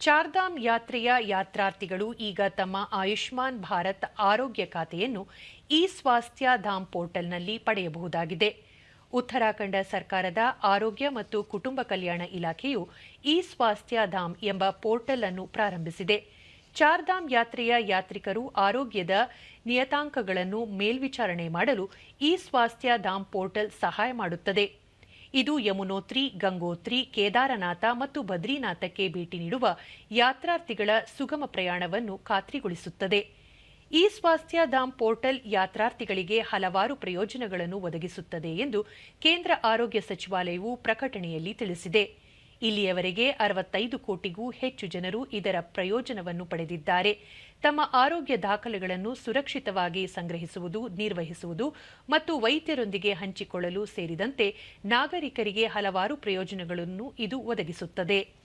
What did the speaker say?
ಚಾರ್ಧಾಮ್ ಯಾತ್ರೆಯ ಯಾತ್ರಾರ್ಥಿಗಳು ಈಗ ತಮ್ಮ ಆಯುಷ್ಮಾನ್ ಭಾರತ್ ಆರೋಗ್ಯ ಖಾತೆಯನ್ನು ಇ ಸ್ವಾಸ್ಥ್ಯ ಧಾಮ್ ಪೋರ್ಟಲ್ನಲ್ಲಿ ಪಡೆಯಬಹುದಾಗಿದೆ. ಉತ್ತರಾಖಂಡ ಸರ್ಕಾರದ ಆರೋಗ್ಯ ಮತ್ತು ಕುಟುಂಬ ಕಲ್ಯಾಣ ಇಲಾಖೆಯು ಇ ಸ್ವಾಸ್ಥ್ಯ ಧಾಮ್ ಎಂಬ ಪೋರ್ಟಲ್ ಅನ್ನು ಪ್ರಾರಂಭಿಸಿದೆ. ಚಾರ್ಧಾಮ್ ಯಾತ್ರೆಯ ಯಾತ್ರಿಕರು ಆರೋಗ್ಯದ ನಿಯತಾಂಕಗಳನ್ನು ಮೇಲ್ವಿಚಾರಣೆ ಮಾಡಲು ಇ ಸ್ವಾಸ್ಥ್ಯ ಧಾಮ್ ಪೋರ್ಟಲ್ ಸಹಾಯ ಮಾಡುತ್ತದೆ. ಇದು ಯಮುನೋತ್ರಿ, ಗಂಗೋತ್ರಿ, ಕೇದಾರನಾಥ ಮತ್ತು ಬದ್ರಿನಾಥಕ್ಕೆ ಭೇಟಿ ನೀಡುವ ಯಾತ್ರಾರ್ಥಿಗಳ ಸುಗಮ ಪ್ರಯಾಣವನ್ನು ಖಾತ್ರಿಗೊಳಿಸುತ್ತದೆ. ಈ ಸ್ವಾಸ್ಥ್ಯ ಧಾಮ್ ಪೋರ್ಟಲ್ ಯಾತ್ರಾರ್ಥಿಗಳಿಗೆ ಹಲವಾರು ಪ್ರಯೋಜನಗಳನ್ನು ಒದಗಿಸುತ್ತದೆ ಎಂದು ಕೇಂದ್ರ ಆರೋಗ್ಯ ಸಚಿವಾಲಯವು ಪ್ರಕಟಣೆಯಲ್ಲಿ ತಿಳಿಸಿದೆ. ಇಲ್ಲಿಯವರೆಗೆ ಅರವತ್ತೈದು ಕೋಟಿಗೂ ಹೆಚ್ಚು ಜನರು ಇದರ ಪ್ರಯೋಜನವನ್ನು ಪಡೆದಿದ್ದಾರೆ. ತಮ್ಮ ಆರೋಗ್ಯ ದಾಖಲೆಗಳನ್ನು ಸುರಕ್ಷಿತವಾಗಿ ಸಂಗ್ರಹಿಸುವುದು, ನಿರ್ವಹಿಸುವುದು ಮತ್ತು ವೈದ್ಯರೊಂದಿಗೆ ಹಂಚಿಕೊಳ್ಳಲು ಸೇರಿದಂತೆ ನಾಗರಿಕರಿಗೆ ಹಲವಾರು ಪ್ರಯೋಜನಗಳನ್ನು ಇದು ಒದಗಿಸುತ್ತದೆ.